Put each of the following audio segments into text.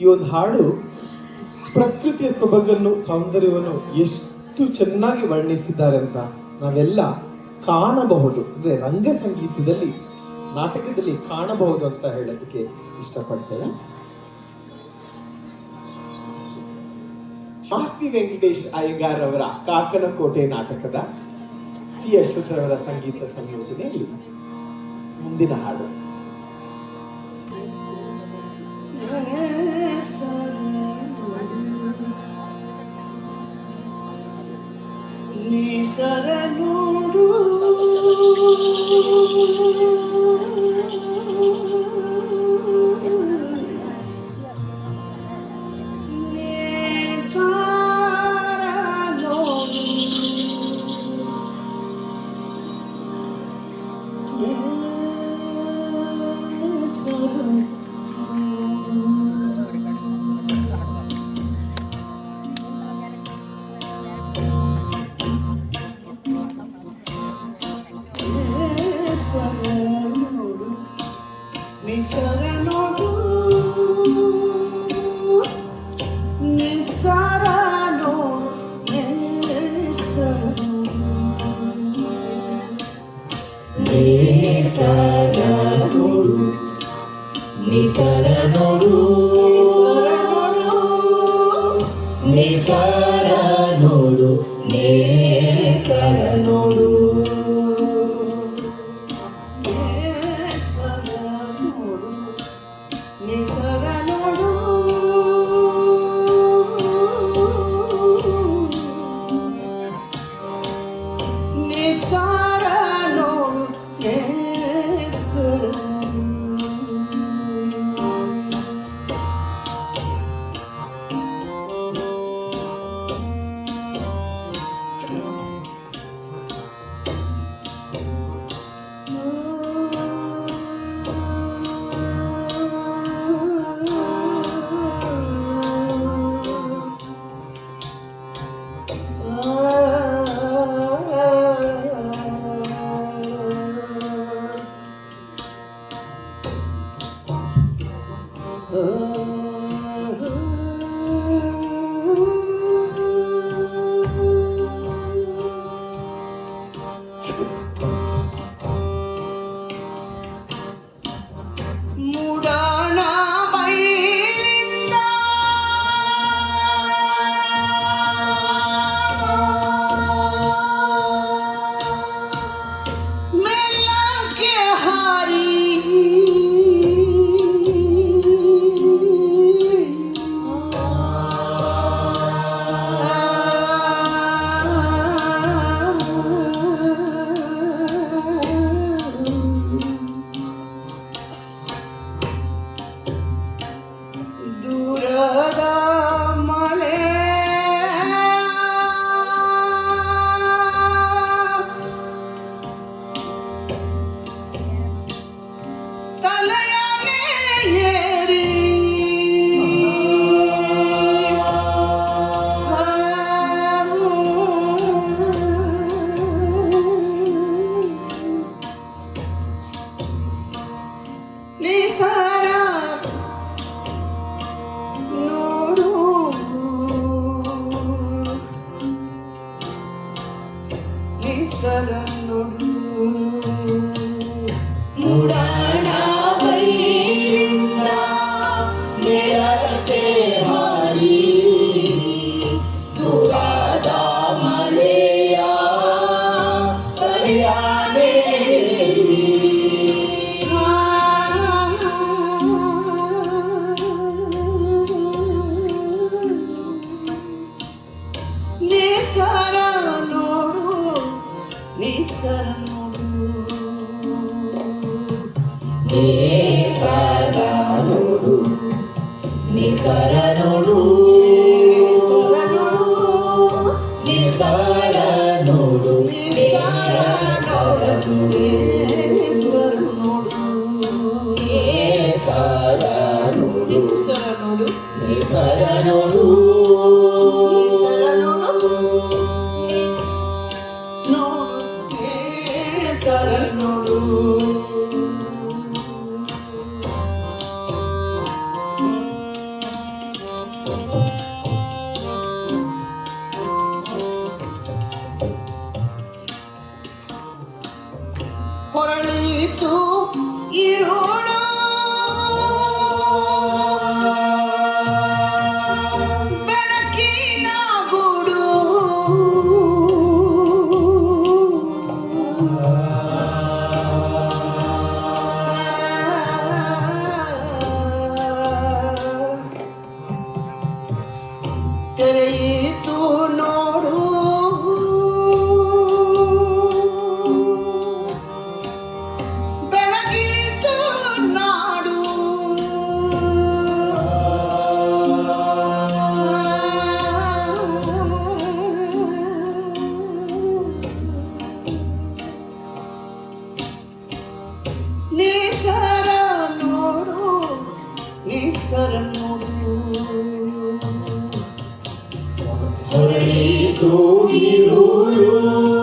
ಈ ಒಂದು ಹಾಡು ಪ್ರಕೃತಿಯ ಸೊಬಗನ್ನು, ಸೌಂದರ್ಯವನ್ನು ಎಷ್ಟು ಚೆನ್ನಾಗಿ ವರ್ಣಿಸಿದ್ದಾರೆ ಅಂತ ನಾವೆಲ್ಲ ಕಾಣಬಹುದು. ಅಂದ್ರೆ ರಂಗ ಸಂಗೀತದಲ್ಲಿ, ನಾಟಕದಲ್ಲಿ ಕಾಣಬಹುದು ಅಂತ ಹೇಳೋದಕ್ಕೆ ಇಷ್ಟಪಡ್ತೇವೆ ಶಾಸ್ತಿ ವೆಂಕಟೇಶ್ ಅಯ್ಯಂಗಾರ್ ಅವರ ಕಾಕನ ಕೋಟೆ ನಾಟಕದ ಸಿ ಅಶ್ವಥರವರ ಸಂಗೀತ ಸಂಯೋಜನೆಯಲ್ಲಿ ಮುಂದಿನ ಹಾಡು. శరణుడు నీ శరణుడు. నీ శరణుడు నీ శరణుడు. Oh. Lisa. గిరీశ్వరుడు నిస్వరనుడు నిస్వరనుడు నిస్వరనుడు నిస్వరనుడు నిస్వరనుడు নিসার নরু নিসার নরু হরি তুই রুরু।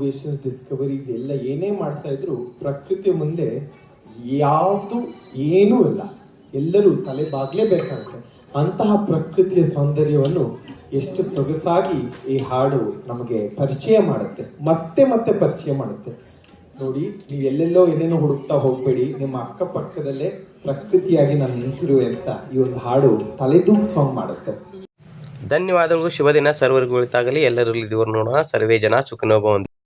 ಇನೋವೇಷನ್ಸ್ ಡಿಸ್ಕವರೀಸ್ ಎಲ್ಲ ಏನೇ ಮಾಡ್ತಾ ಇದ್ರು ಪ್ರಕೃತಿಯ ಮುಂದೆ ಯಾವುದು ಏನೂ ಇಲ್ಲ. ಎಲ್ಲರೂ ತಲೆ ಬಾಗ್ಲೇಬೇಕಾಗುತ್ತೆ ಅಂತಹ ಪ್ರಕೃತಿಯ ಸೌಂದರ್ಯವನ್ನು ಎಷ್ಟು ಸೊಗಸಾಗಿ ಈ ಹಾಡು ನಮಗೆ ಪರಿಚಯ ಮಾಡುತ್ತೆ. ಮತ್ತೆ ಮತ್ತೆ ಪರಿಚಯ ಮಾಡುತ್ತೆ. ನೋಡಿ, ನೀವು ಎಲ್ಲೆಲ್ಲೋ ಏನೇನೋ ಹುಡುಕ್ತಾ ಹೋಗಬೇಡಿ. ನಿಮ್ಮ ಅಕ್ಕಪಕ್ಕದಲ್ಲೇ ಪ್ರಕೃತಿಯಾಗಿ ನಾನು ನಿಂತಿರುವೆ ಅಂತ ಈ ಒಂದು ಹಾಡು ತಲೆದೂಗ್ ಸಾಂಗ್ ಮಾಡುತ್ತೆ. ಧನ್ಯವಾದಗಳು. ಶುಭ ದಿನ ಸರ್ವರಿಗೂ ಎಲ್ಲರಲ್ಲಿ ದೇವರು ನೋಡೋಣ. ಸರ್ವೇ ಜನ ಸುಖನೋಭವಂತು